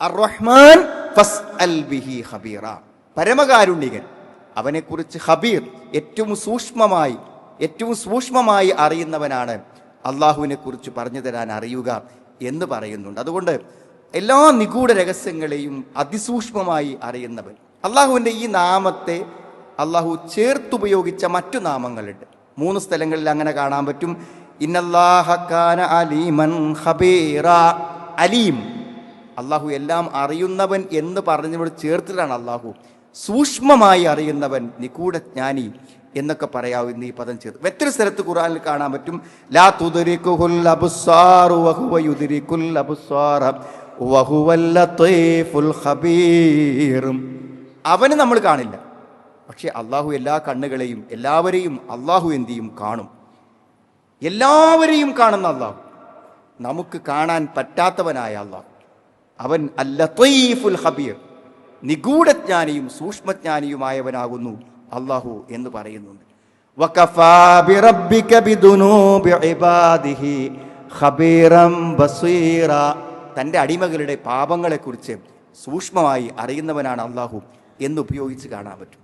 അർ-റഹ്മാൻ ഫസ്അൽ ബിഹി ഖബീറ. പരമകാരുണ്യകൻ. അവനെക്കുറിച്ച് ഖബീർ ഏറ്റവും സൂക്ഷ്മമായി ഏറ്റവും സൂക്ഷ്മമായി അറിയുന്നവനാണ്. അള്ളാഹുവിനെ കുറിച്ച് പറഞ്ഞു തരാൻ അറിയുക എന്ന് പറയുന്നുണ്ട്. അതുകൊണ്ട് എല്ലാ നിഗൂഢ രഹസ്യങ്ങളെയും അതിസൂക്ഷ്മമായി അറിയുന്നവൻ. അള്ളാഹുവിന്റെ ഈ നാമത്തെ അള്ളാഹു ചേർത്തുപയോഗിച്ച മറ്റു നാമങ്ങളുണ്ട്. മൂന്ന് സ്ഥലങ്ങളിൽ അങ്ങനെ കാണാൻ പറ്റും. ഇന്നല്ലാഹക്കാന അലീമൻ ഹബീറ അലീം. അള്ളാഹു എല്ലാം അറിയുന്നവൻ എന്ന് പറഞ്ഞവർ ചേർത്തിട്ടാണ് അള്ളാഹു. സൂക്ഷ്മമായി അറിയുന്നവൻ നിഗൂഢജ്ഞാനി എന്നൊക്കെ പറയാവുന്ന ഈ പദം ചേർത്ത്. മറ്റൊരു സ്ഥലത്ത് ഖുറാനിൽ കാണാൻ പറ്റും ലാ അവന് നമ്മൾ കാണില്ല. പക്ഷെ അള്ളാഹു എല്ലാ കണ്ണുകളെയും എല്ലാവരെയും അള്ളാഹു എന്തു ചെയ്യും? കാണും. എല്ലാവരെയും കാണുന്ന അള്ളാഹു. നമുക്ക് കാണാൻ പറ്റാത്തവനായ അള്ളാഹു. അവൻ അല്ലത്തീഫുൽ ഹബീർ നിഗൂഢജ്ഞാനിയും സൂക്ഷ്മജ്ഞാനിയുമായവനാകുന്നു അള്ളാഹു എന്ന് പറയുന്നുണ്ട്. തന്റെ അടിമകളുടെ പാപങ്ങളെക്കുറിച്ച് സൂക്ഷ്മമായി അറിയുന്നവനാണ് അള്ളാഹു എന്ന് ഉപയോഗിച്ച് കാണാൻ പറ്റും.